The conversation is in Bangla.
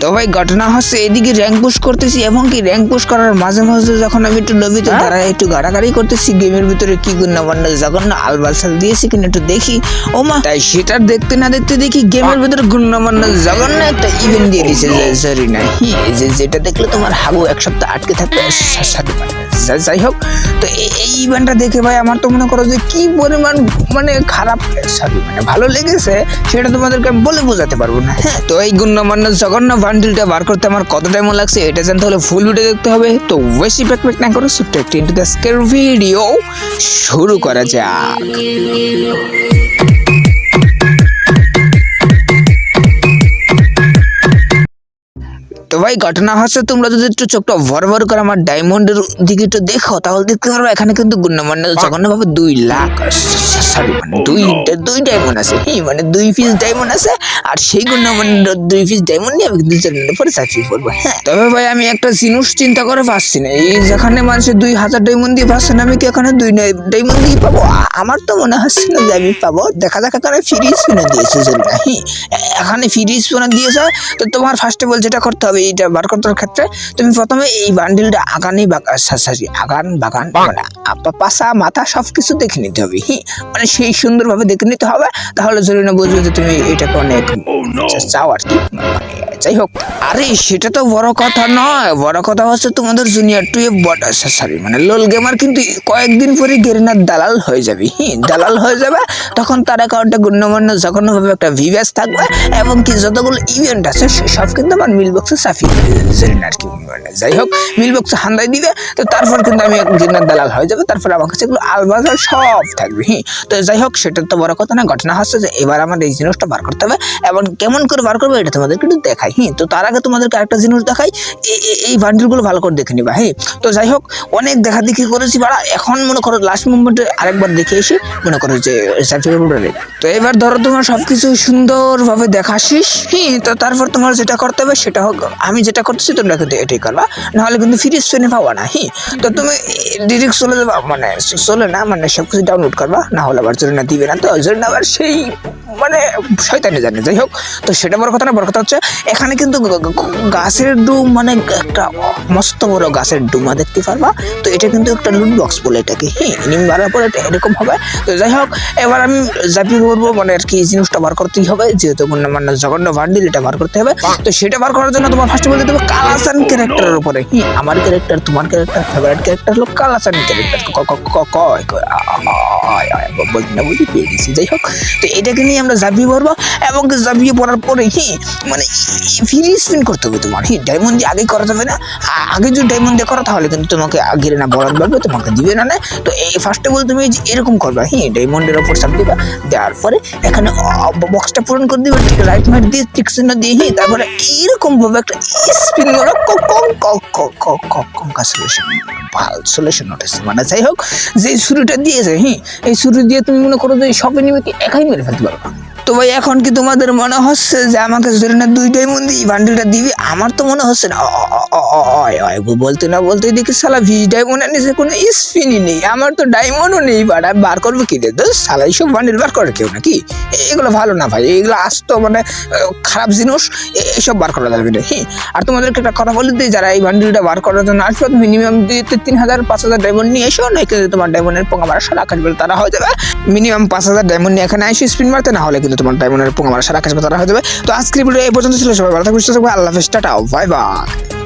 তো ভাই ঘটনা হচ্ছে এদিকে র্যাঙ্ক পুশ করতেছি এবং কি র্যাঙ্ক পুশ করার মাঝে মাঝে যখন আমি একটু লবিতে দাঁড়ায় একটু গাড়াগাড়ি করতেছি গেমের ভিতরে কি গুন্না বান্না যখন না আলবালসাল দিয়েছি কিনা একটু দেখি। ও মা তাই সেটা দেখতে না দেখতে দেখি গেমের ভিতরে গুন্না বান্না যখন না একটা ইভেন্ট দিয়ে দিছে সরি না যেটা দেখলে তোমার হাগু এক সপ্তাহ আটকে থাকতে সাথে পারে। যাই হোক, তো এই- ইভেন্টটা দেখে ভাই আমার তো মনে করো যে কি পরিমাণ মানে খারাপ সরি মানে ভালো লেগেছে, সেটা তোমাদেরকে আমি বলে বোঝাতে পারব না। হ্যাঁ তো এই গুণমান্য জঘন্য বান্ডিলটা বার করতে আমার কত টাইম লাগছে এটা জানতে হলে ফুল ভিডিও দেখতে হবে। তো বেশি প্যাক প্যাক না করে, ছোট্ট একটি ইন্টু দ্য ভিডিও শুরু করা যাক। ভাই ঘটনা হচ্ছে তোমরা যদি একটু চোখটা ভর ভর করে আমার ডায়মন্ডের দিকে একটু দেখো তাহলে দেখতে পারবে এখানে কিন্তু গুণমান্য জঘন্য ভাবে দুই লাখ সরি মানে দুই দুই ডায়মন্ড আছে। হ্যাঁ মানে দুই পিস ডায়মন্ড আছে আর সেই গুণমান্য দুই পিস ডায়মন্ড নিয়ে আমি কিন্তু চ্যানেলের পরে চাকরি করব হ্যাঁ। তবে ভাই আমি একটা জিনিস চিন্তা করে পাচ্ছি না। এই যেখানে মানুষের দুই হাজার ডায়মন্ড দিয়ে পাচ্ছে না আমি কি এখানে দুই ডায়মন্ড দিয়ে পাবো? আমার তো মনে হচ্ছে না যে আমি পাবো। দেখা যাক এখানে ফ্রি স্পিনে দিয়েছে হ্যাঁ এখানে ফ্রি স্পিনে দিয়েছে তো তোমার ফার্স্টে অল যেটা করতে হবে এইটা বার করার ক্ষেত্রে তুমি প্রথমে এই বান্ডিলটা আগানি সরি আগান বাগান মানে পাশা মাথা সব কিছু দেখে নিতে হবে হি? মানে সেই সুন্দরভাবে দেখে নিতে হবে তাহলে যদি না বুঝবে যে তুমি এটাকে অনেক চাও আর কি। যাই হোক আরে সেটা তো বড় কথা নয় বড় কথা হচ্ছে তোমাদের junior to a bot sorry মানে লোল গেমার কিন্তু কয়েকদিন পরে গেরিনার দালাল হয়ে যাবে হ্যাঁ দালাল হয়ে যাবে তখন তার অ্যাকাউন্টে গণ্যমান্য জঘন্যভাবে একটা ভিভ্যাস থাকবে এবং কি যতগুলো ইভেন্ট আছে সব কিন্তু আমার মিল বক্সে যাই হোক মিল বক্সে হান্দাই দিবে, তো তারপর কিন্তু আমি গেরিনার দালাল হয়ে যাবে, তারপর আমার কাছে এগুলো আলবাজার সব থাকবে হ্যাঁ। তো যাই হোক, সেটা তো বড় কথা না, ঘটনা হচ্ছে যে এবার আমার এই জিনিসটা বার করতে হবে, এবং কেমন করে বার করব এটা তোমাদেরকে একটু দেখাই হ্যাঁ। তো তার আগে তোমাদেরকে একটা জিনিস দেখাই এই বান্ডিলগুলো ভালো করে দেখে নিবা হ্যাঁ। তো যাই হোক, অনেক দেখা দেখি করেছি, বাড়া। এখন মনে করো লাস্ট মুভমেন্টে আরেকবার দেখে এসে মনে করো যে সার্টিফিকেট তো এবার ধরো তোমার সবকিছু সুন্দরভাবে দেখা শেষ হ্যাঁ। তো তারপর তোমার যেটা করতে হবে, সেটা হোক আমি যেটা করতেছি, তোমরা কিন্তু এটাই করবা। নাহলে কিন্তু ফ্রি শুনে পাবা না, হি? তো তুমি ডিরেক্ট চলে যাবা মানে চলে না মানে সব কিছু ডাউনলোড করবা, না হলে আবার না দিবে না, তো জোরে আবার সেই মানে শয়তানি জানে যাই হোক। তো সেটা বড় কথা না বড় কথা হচ্ছে এখানে কিন্তু গাছের ডুম মানে একটা মস্ত বড় গাছের ডুমা দেখতে পারবা। তো এটা কিন্তু একটা লুট বক্স বলে এটাকে। হ্যাঁ নিম মারার পরে এটা এরকম হবে। তো যাই হোক এবার আমি জাপি করব মানে আর কি এই জিনিসটা বার করতেই হবে যেহেতু মানে জঘন্য ভান্ডিল এটা বার করতে হবে। তো সেটা বার করার জন্য তোমার ফার্স্টে বলতে হবে কালাসান ক্যারেক্টারের উপরে। হ্যাঁ আমার ক্যারেক্টার তোমার ক্যারেক্টার ফেভারিট ক্যারেক্টার হলো কালাসান ক্যারেক্টার কয় বলতে না বলতে পেয়ে গেছি। যাই হোক তো এটাকে নিয়ে আমরা জাপিয়ে পড়ব এবং জাপিয়ে পড়ার পরে হি মানে ফ্রি স্পিন করতে হবে তোমার। হি ডায়মন্ড দিয়ে আগে করা যাবে না। আগে যদি ডায়মন্ড দিয়ে করো, তাহলে কিন্তু তোমাকে আগে না বরাদ পারবে তোমাকে দিবে না না? তো এই ফার্স্টে বল তুমি যে এরকম করবা, হি ডায়মন্ডের ওপর চাপ দিবা দেওয়ার পরে এখানে বক্সটা পূরণ করে দিবে, ঠিক রাইট মাইট দিয়ে টিক চিহ্ন দিয়ে, হি, তারপরে এইরকম ভাবে একটা স্পিন করে কম কম সলিউশন ভালো সলিউশন উঠেছে। মানে যাই হোক যে শুরুটা দিয়েছে হ্যাঁ এই শুরু দিয়ে তুমি মনে করো যে সবাই নিয়ে একাই মেরে ফেলতে পারবা? তো ভাই এখন কি তোমাদের মনে হচ্ছে যে আমাকে যদি দুইটাই মন্দির বান্ডিলটা দিবি? আমার তো মনে হচ্ছে না। বলতে না বলতে দেখি সালা ভিজ ডায়মন্ড নিচে কোনো স্পিনই নেই। আমার তো ডায়মন্ডও নেই আমি বার করব কি রে? সালা এইসব বান্ডিল বার করে কেউ নাকি? এগুলো ভালো না ভাই, এগুলো আসতো মানে খারাপ জিনিস এইসব বার করা যাবে না। হ্যাঁ আর তোমাদেরকে একটা কথা বলে দিই, যারা এই বান্ডিলটা বার করার জন্য আসবে মিনিমাম দুই তিন হাজার, পাঁচ হাজার ডায়মন্ড নিয়ে এসো না তোমার ডায়মন্ডের পোঙা মারা সারা আকাশ তারা হয়ে যাবে। মিনিমাম পাঁচ হাজার ডায়মন্ড নিয়ে এখানে এসে স্পিন মারতে, না হলে কিন্তু তোমার ডায়মন্ডের পোঙা মারা সারা বেলা তারা হয়ে যাবে। তো আজকের ভিডিও এই পর্যন্ত ছিল, সবাই ভালো থাকবে সুস্থ থাকবে আল্লাহ হাফেজ, টাটা বাই বাই